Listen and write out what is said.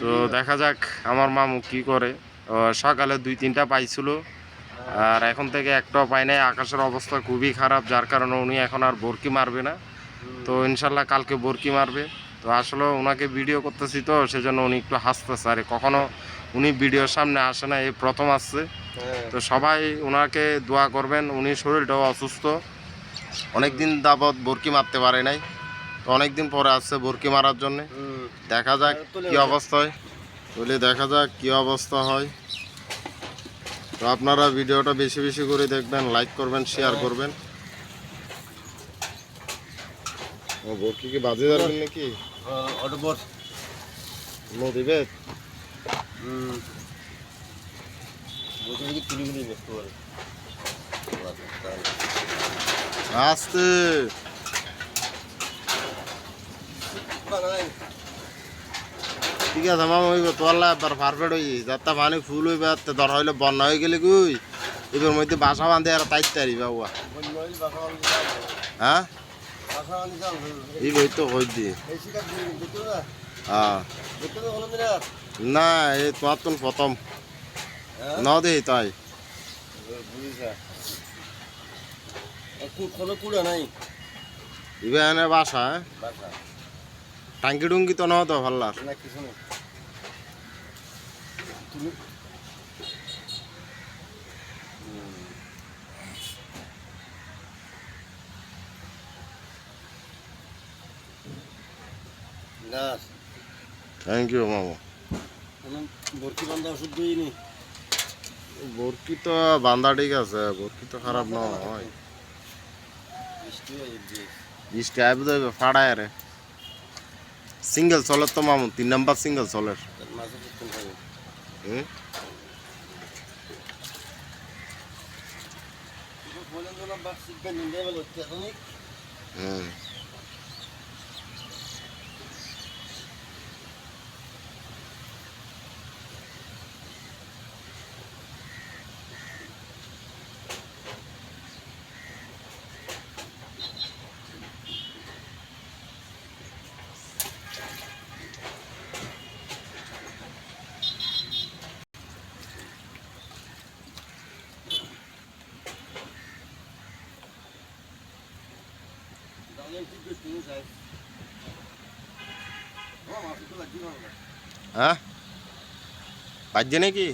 তো দেখা যাক আমার মামু কি করে। সকালে দুই তিনটা পাইছিল। আর এখন থেকে একটাও পাই নাই। আকাশের অবস্থা খুবই খারাপ যার কারণে উনি এখন আর বরকি মারবে না। তো ইনশাল্লাহ কালকে বরকি মারবে। তো আসলে ওনাকে ভিডিও করতেছি তো সেজন্য উনি একটু হাসতেছে। আরে কখনো উনি ভিডিওর সামনে আসে না এই প্রথম আসছে। তো সবাই ওনাকে দোয়া করবেন উনি শরীরটাও অসুস্থ। অনেক দিন যাবৎ বরকি মারতে পারে নাই। তো অনেক দিন পরে আসছে বরকি মারার জন্য। দেখা যাক কি অবস্থা হয়। বলে দেখা যাক কি অবস্থা হয়। তো আপনারা ভিডিওটা বেশি বেশি করে দেখবেন লাইক করবেন শেয়ার করবেন। ও বরকি কি বাজে যাবেন নাকি? নদীবে পারে। আসতে। ঠিক আছে মামা হইব তোরলা এবার পারফেক্ট হই যাতে পানি ফুল হইবে তে ধর হইলে বন্যা হয়ে গেলে গুই এবার মধ্যে বাসা বাঁধে আর তাইতে পারি বাবুয়া। হ্যাঁ? এই বই তো হই দি। হ্যাঁ। না এই তোমার তো প্রথম। ন দেই তাই। কোনো কুড়া নাই? ইবে এনে বাসা হ্যাঁ? বাসা। টাঙ্কি টুঙ্কি তো ন তো ভাল্লার। না কিছু নেই তুমি থ্যাংক ইউ মামা। ভর্তি বান্ধা ওষুধ দিইনি। বরকি তো বান্দা ঠিক আছে বরকি তো খারাপ নয়। বৃষ্টি আইব দেবে ফাড়ায় রে। সিঙ্গেল চলের তো মামু তিন নাম্বার সিঙ্গেল হবে হুম বলেন তো না বাক্স সিদ্ধ নিন্দে বলো এখন হুম দাঁড়িয়ে ঠিক করছি না সাহেব ও মাসি তো লাগছে না হ্যাঁ? বাজছে নাকি?